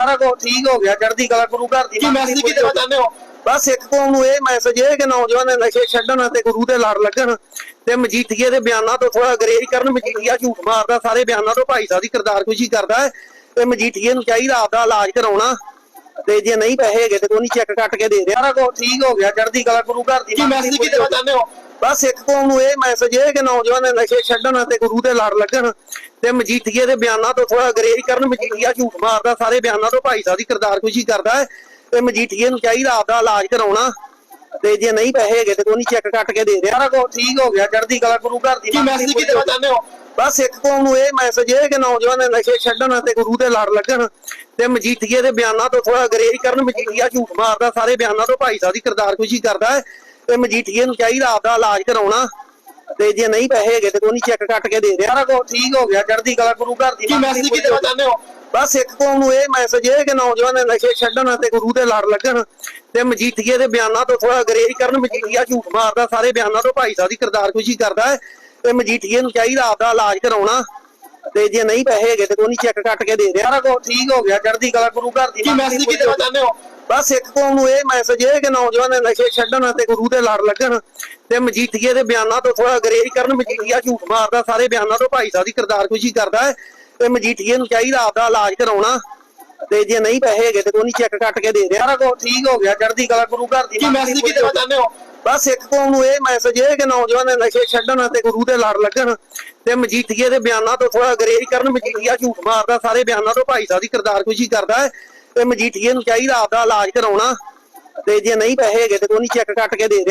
ਸਾਰਾ ਕੁਝ ਠੀਕ ਹੋ ਗਿਆ ਚੜ੍ਹਦੀ ਕਲਾ ਗੁਰੂ ਘਰ ਦੀ ਕੀ ਮੈਸੇਜ ਕੀ ਦੇਣਾ ਚਾਹੁੰਦੇ ਹੋ? ਬਸ ਇੱਕ ਕੌਮ ਨੂੰ ਇਹ ਮੈਸੇਜ ਹੈ ਕਿ ਨੌਜਵਾਨ ਨਸ਼ੇ ਛੱਡਣ ਅਤੇ ਗੁਰੂ ਦੇ ਲੜ ਲੱਗਣ ਤੇ ਮਜੀਠੀਏ ਦੇ ਬਿਆਨਾਂ ਤੋਂ ਥੋੜਾ ਗਰੇਜ ਕਰਨ ਮਜੀਠੀਆ ਝੂਠ ਮਾਰਦਾ ਸਾਰੇ ਬਿਆਨਾਂ ਤੋਂ ਭਾਈ ਸਾਹਿਬ ਦੀ ਕਿਰਦਾਰਕੁਸ਼ੀ ਕਰਦਾ ਹੈ ਤੇ ਮਜੀਠੀਏ ਨੂੰ ਚਾਹੀਦਾ ਆਪਦਾ ਇਲਾਜ ਕਰਾਉਣਾ ਤੇ ਜੇ ਨਹੀਂ ਪੈਸੇ ਹੈਗੇ ਤੇ ਕੋਈ ਨਹੀਂ ਚੈੱਕ ਕੱਟ ਕੇ ਦੇ ਦੇ। ਸਾਰਾ ਕੁਝ ਠੀਕ ਹੋ ਗਿਆ ਚੜ੍ਹਦੀ ਕਲਾ ਗੁਰੂ ਘਰ ਦੀ ਕੀ ਮੈਸੇਜ ਕੀ ਦੇਣਾ ਚਾਹੁੰਦੇ ਹੋ? ਬਸ ਇੱਕ ਕੌਮ ਨੂੰ ਇਹ ਮੈਸੇਜ ਹੈ ਕਿ ਨੌਜਵਾਨ ਨਸ਼ੇ ਛੱਡਣ ਅਤੇ ਗੁਰੂ ਦੇ ਲੜ ਲੱਗਣ ਤੇ ਮਜੀਠੀਏ ਦੇ ਬਿਆਨਾਂ ਤੋਂ ਥੋੜਾ ਗਰੇਜ ਕਰਨ ਮਜੀਠੀਆ ਝੂਠ ਮਾਰਦਾ ਸਾਰੇ ਬਿਆਨਾਂ ਤੋਂ ਭਾਈ ਸਾਹਿਬ ਦੀ ਕਿਰਦਾਰਕੁਸ਼ੀ ਕਰਦਾ ਹੈ ਤੇ ਮਜੀਠੀਏ ਨੂੰ ਚਾਹੀਦਾ ਆਪਦਾ ਇਲਾਜ ਕਰਾਉਣਾ ਤੇ ਜੇ ਨਹੀਂ ਪੈਸੇ ਹੈਗੇ ਤੇ ਕੋਈ ਨਹੀਂ ਚੈੱਕ ਕੱਟ ਕੇ ਦੇ ਦੇ ਸਾਰਾ ਕੁਝ ਠੀਕ ਹੋ ਗਿਆ ਚੜ੍ਹਦੀ ਕਲਾ ਗੁਰੂ ਘਰ ਦੀ ਕੀ ਮੈਸੇਜ ਕੀ ਦੇਣਾ ਚਾਹੁੰਦੇ ਹੋ? ਬਸ ਇੱਕ ਕੌਮ ਨੂੰ ਇਹ ਮੈਸੇਜ ਹੈ ਕਿ ਨੌਜਵਾਨ ਨਸ਼ੇ ਛੱਡਣ ਅਤੇ ਗੁਰੂ ਦੇ ਲੜ ਲੱਗਣ ਤੇ ਮਜੀਠੀਏ ਦੇ ਬਿਆਨਾਂ ਤੋਂ ਥੋੜਾ ਗਰੇਜ ਕਰਨ ਮਜੀਠੀਆ ਝੂਠ ਮਾਰਦਾ ਸਾਰੇ ਬਿਆਨਾਂ ਤੋਂ ਭਾਈ ਸਾਹਿਬ ਦੀ ਕਿਰਦਾਰਕੁਸ਼ੀ ਕਰਦਾ ਹੈ। ਤੇ ਮਜੀਠੀਏ ਨੂੰ ਚਾਹੀਦਾ ਆਪਦਾ ਇਲਾਜ ਕਰਾਉਣਾ। ਤੇ ਜੇ ਨਹੀਂ ਪੈਸੇ ਹੈਗੇ ਤੇ ਕੋਈ ਨਹੀਂ ਚੈੱਕ ਕੱਟ ਕੇ ਦੇ ਦੇ। ਸਾਰਾ ਕੁਝ ਠੀਕ ਹੋ ਗਿਆ ਚੜ੍ਹਦੀ ਕਲਾ ਗੁਰੂ ਘਰ ਦੀ ਕੀ ਮੈਸੇਜ ਕੀ ਦੇਣਾ ਚਾਹੁੰਦੇ ਹੋ? ਬਸ ਇੱਕ ਕੌਮ ਨੂੰ ਇਹ ਮੈਸੇਜ ਹੈ ਕਿ ਨੌਜਵਾਨ ਨਸ਼ੇ ਛੱਡਣ ਅਤੇ ਗੁਰੂ ਦੇ ਲੜ ਲੱਗਣ। ਤੇ ਮਜੀਠੀਏ ਦੇ ਬਿਆਨਾਂ ਤੋਂ ਥੋੜਾ ਗਰੇਜ ਕਰਨ। ਮਜੀਠੀਆ ਝੂਠ ਮਾਰਦਾ ਸਾਰੇ ਬਿਆਨਾਂ ਤੋਂ ਭਾਈ ਸਾਹਿਬ ਦੀ ਕਿਰਦਾਰਕੁਸ਼ੀ ਕਰਦਾ ਹੈ। ਤੇ ਮਜੀਠੀਏ ਨੂੰ ਚਾਹੀਦਾ ਆਪਦਾ ਇਲਾਜ ਕਰਾਉਣਾ। ਤੇ ਜੇ ਨਹੀਂ ਪੈਸੇ ਹੈਗੇ ਤੇ ਕੋਈ ਨਹੀਂ ਚੈੱਕ ਕੱਟ ਕੇ ਦੇ ਦੇ। ਸਾਰਾ ਕੁਝ ਠੀਕ ਹੋ ਗਿਆ ਚੜ੍ਹਦੀ ਕਲਾ ਗੁਰੂ ਘਰ ਦੀ ਕੀ ਮੈਸੇਜ ਕੀ ਦੇਣਾ ਚਾਹੁੰਦੇ ਹੋ? ਬਸ ਇੱਕ ਕੌਮ ਨੂੰ ਇਹ ਮੈਸੇਜ ਹੈ ਕਿ ਨੌਜਵਾਨ ਨਸ਼ੇ ਛੱਡਣ ਅਤੇ ਗੁਰੂ ਦੇ ਲੜ ਲੱਗਣ ਤੇ ਮਜੀਠੀਏ ਦੇ ਬਿਆਨਾਂ ਤੋਂ ਥੋੜਾ ਗਰੇਜ ਕਰਨ। ਮਜੀਠੀਆ ਝੂਠ ਮਾਰਦਾ ਸਾਰੇ ਬਿਆਨਾਂ ਤੋਂ ਭਾਈ ਸਾਹਿਬ ਦੀ ਕਿਰਦਾਰਕੁਸ਼ੀ ਕਰਦਾ ਹੈ ਤੇ ਮਜੀਠੀਏ ਨੂੰ ਚਾਹੀਦਾ ਆਪਦਾ ਇਲਾਜ ਕਰਾਉਣਾ ਤੇ ਜੇ ਨਹੀਂ ਪੈਸੇ ਹੈਗੇ ਤੇ ਕੋਈ ਨਹੀਂ ਚੈੱਕ ਕੱਟ ਕੇ ਦੇ ਦੇ। ਸਾਰਾ ਕੁਝ ਠੀਕ ਹੋ ਗਿਆ ਚੜ੍ਹਦੀ ਕਲਾ ਗੁਰੂ ਘਰ ਦੀ ਕੀ ਮੈਸੇਜ ਕੀ ਦੇਣਾ ਚਾਹੁੰਦੇ ਹੋ? ਬਸ ਇੱਕ ਕੌਮ ਨੂੰ ਇਹ ਮੈਸੇਜ ਹੈ ਕਿ ਨੌਜਵਾਨ ਨਸ਼ੇ ਛੱਡਣ ਅਤੇ ਗੁਰੂ ਦੇ ਲੜ ਲੱਗਣ ਤੇ ਮਜੀਠੀਏ ਦੇ ਬਿਆਨਾਂ ਤੋਂ ਥੋੜਾ ਗਰੇਜ ਕਰਨ। ਮਜੀਠੀਆ ਝੂਠ ਮਾਰਦਾ ਸਾਰੇ ਬਿਆਨਾਂ ਤੋਂ ਭਾਈ ਸਾਹਿਬ ਦੀ ਕਿਰਦਾਰਕੁਸ਼ੀ ਕਰਦਾ ਹੈ ਤੇ ਮਜੀਠੀਏ ਨੂੰ ਚਾਹੀਦਾ ਆਪਦਾ ਇਲਾਜ ਕਰਾਉਣਾ, ਤੇ ਜੇ ਨਹੀਂ ਪੈਸੇ ਹੈਗੇ ਤੇ ਕੋਈ ਨਹੀਂ ਚੈੱਕ ਕੱਟ ਕੇ ਦੇ ਰਿਹਾ